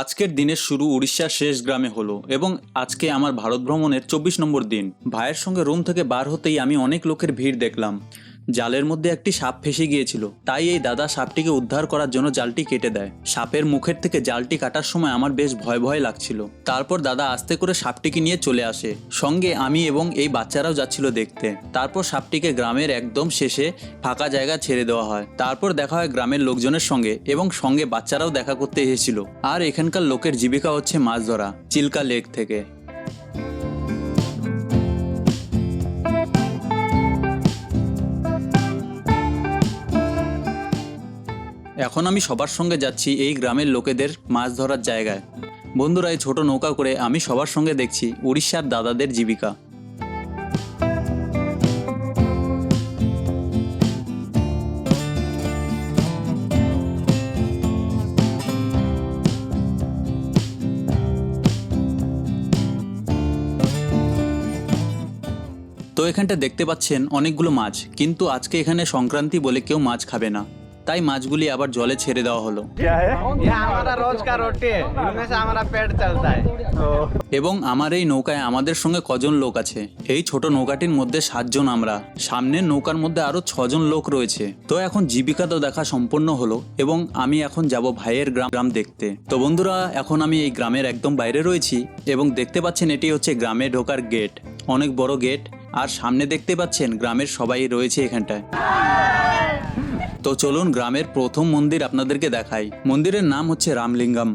আজকের দিনের শুরু উড়িষ্যার শেষ গ্রামে হলো এবং আজকে আমার ভারত ভ্রমণের চব্বিশ নম্বর দিন। ভাইয়ের সঙ্গে রুম থেকে বার হতেই আমি অনেক লোকের ভিড় দেখলাম। জালের মধ্যে একটি সাপ ফেসে গিয়েছিল। তাই এই দাদা সাপটিকে উদ্ধার করার জন্য জালটি কেটে দেয়। সাপের মুখের থেকে জালটি কাটার সময় আমার বেশ ভয় ভয় লাগছিল। তারপর দাদা আস্তে করে সাপটিকে নিয়ে চলে আসে। সঙ্গে আমি এবং এই বাচ্চারাও যাচ্ছিল দেখতে। তারপর সাপটিকে গ্রামের একদম শেষে ফাঁকা জায়গা ছেড়ে দেওয়া হয়। তারপর দেখা হয় গ্রামের লোকজনের সঙ্গে এবং সঙ্গে বাচ্চারাও দেখা করতে এসেছিল। আর এখানকার লোকের জীবিকা হচ্ছে মাছ ধরা, চিল্কা লেক থেকে। এখন আমি সবার সঙ্গে যাচ্ছি এই গ্রামের লোকেদের মাছ ধরার জায়গায়। বন্ধুরা, এই ছোট নৌকা করে আমি সবার সঙ্গে দেখছি উড়িষ্যার দাদাদের জীবিকা। তো এখানটা দেখতে পাচ্ছেন অনেকগুলো মাছ, কিন্তু আজকে এখানে সংক্রান্তি বলে কেউ মাছ খাবে না। তাই মাছগুলি আবার জলে ছেড়ে দেওয়া হলো। এবং আমার এই নৌকায় আমাদের সঙ্গে কজন লোক আছে? এই ছোট নৌকাটির মধ্যে সাতজন আমরা। সামনের নৌকার মধ্যে আরও ছজন লোক রয়েছে। তো এখন জীবিকা তো দেখা সম্পন্ন হলো এবং আমি এখন যাব ভাইয়ের গ্রাম গ্রাম দেখতে। তো বন্ধুরা এখন আমি এই গ্রামের একদম বাইরে রয়েছি এবং দেখতে পাচ্ছেন এটি হচ্ছে গ্রামে ঢোকার গেট। অনেক বড় গেট। আর সামনে দেখতে পাচ্ছেন গ্রামের সবাই রয়েছে এখানটায়। তো চলুন গ্রামের প্রথম মন্দির আপনাদেরকে দেখাই মন্দিরের নাম হচ্ছে রামলিঙ্গম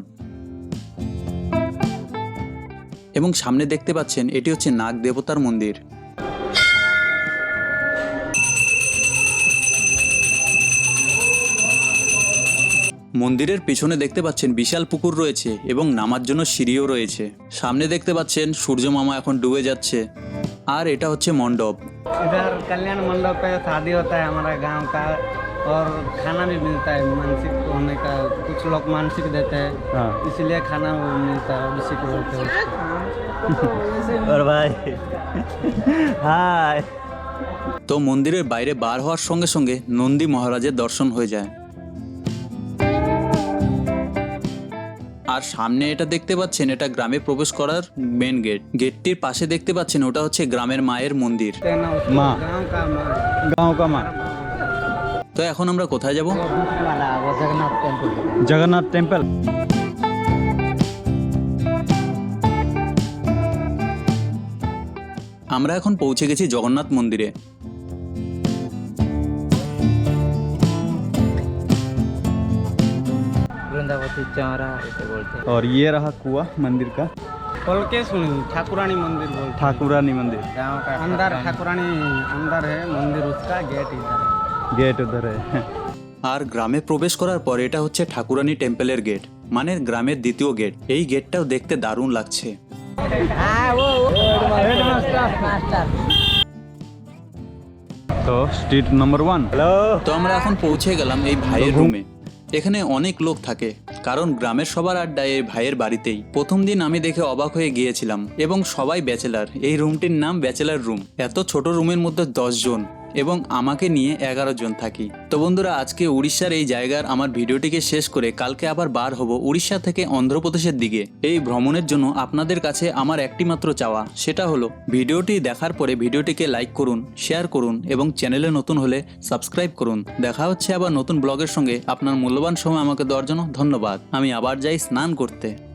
এবং সামনে দেখতে পাচ্ছেন এটি হচ্ছে নাগ দেবতার মন্দির মন্দিরের পেছনে দেখতে পাচ্ছেন বিশাল পুকুর রয়েছে এবং নামার জন্য সিঁড়িও রয়েছে সামনে দেখতে পাচ্ছেন সূর্য মামা এখন ডুবে যাচ্ছে আর এটা হচ্ছে মণ্ডপ इधर कल्याण मंडप पे शादी होता है हमारा गांव का और खाना भी मिलता है मानसिक होने का कुछ लोग मानसिक देते हैं इसलिए खाना वो मिलता है उसी को बोलते हैं उसको। और भाई हाय তো মন্দিরের বাইরে বার হওয়ার সঙ্গে সঙ্গে নন্দী মহারাজের দর্শন হয়ে যায় আর সামনে এটা দেখতে পাচ্ছেন এটা গ্রামে প্রবেশ করার মেন গেট গেটটির পাশে দেখতে পাচ্ছেন ওটা হচ্ছে গ্রামের মায়ের মন্দির कहना उसको माँ। गांव का माँ गांव का माँ তো এখন আমরা কোথায় যাব वाला वो जगन्नाथ टेम्पल जगन्नाथ टेम्पल আমরা এখন পৌঁছে গেছি জগন্নাথ মন্দিরে वृंदावती चौरा इसे बोलते और ये रहा कुआ मंदिर का हैं खोल के सुनी ठाकुरानी मंदिर बोलते हैं ठाकुरानी मंदिर गांव का अंदर ठाकुरानी अंदर है मंदिर उसका गेट इधर है গেট ধরে আর গ্রামে প্রবেশ করার পর এটা হচ্ছে ঠাকুরানী টেম্পলের গেট মানে গ্রামের দ্বিতীয় গেট। এই গেটটাও দেখতে দারুণ লাগছে। তো স্ট্রিট নাম্বার ওয়ান তো আমরা এখন পৌঁছে গেলাম এই ভাইয়ের রুমে এখানে অনেক লোক থাকে কারণ গ্রামের সবার আড্ডা এই ভাইয়ের বাড়িতেই। প্রথম দিন আমি দেখে অবাক হয়ে গিয়েছিলাম এবং সবাই ব্যাচেলার। এই রুমটির নাম ব্যাচেলার রুম এত ছোট রুমের মধ্যে দশজন এবং আমাকে নিয়ে এগারো জন থাকি। তো বন্ধুরা, আজকে উড়িষ্যার এই জায়গার আমার ভিডিওটিকে শেষ করে কালকে আবার বার হব উড়িষ্যা থেকে অন্ধ্রপ্রদেশের দিকে। এই ভ্রমণের জন্য আপনাদের কাছে আমার একটি মাত্র চাওয়া, সেটা হলো ভিডিওটি দেখার পরে ভিডিওটিকে লাইক করুন, শেয়ার করুন এবং চ্যানেলে নতুন হলে সাবস্ক্রাইব করুন। দেখা হচ্ছে আবার নতুন ব্লগের সঙ্গে। আপনার মূল্যবান সময় আমাকে দেওয়ার জন্য ধন্যবাদ। আমি আবার যাই স্নান করতে।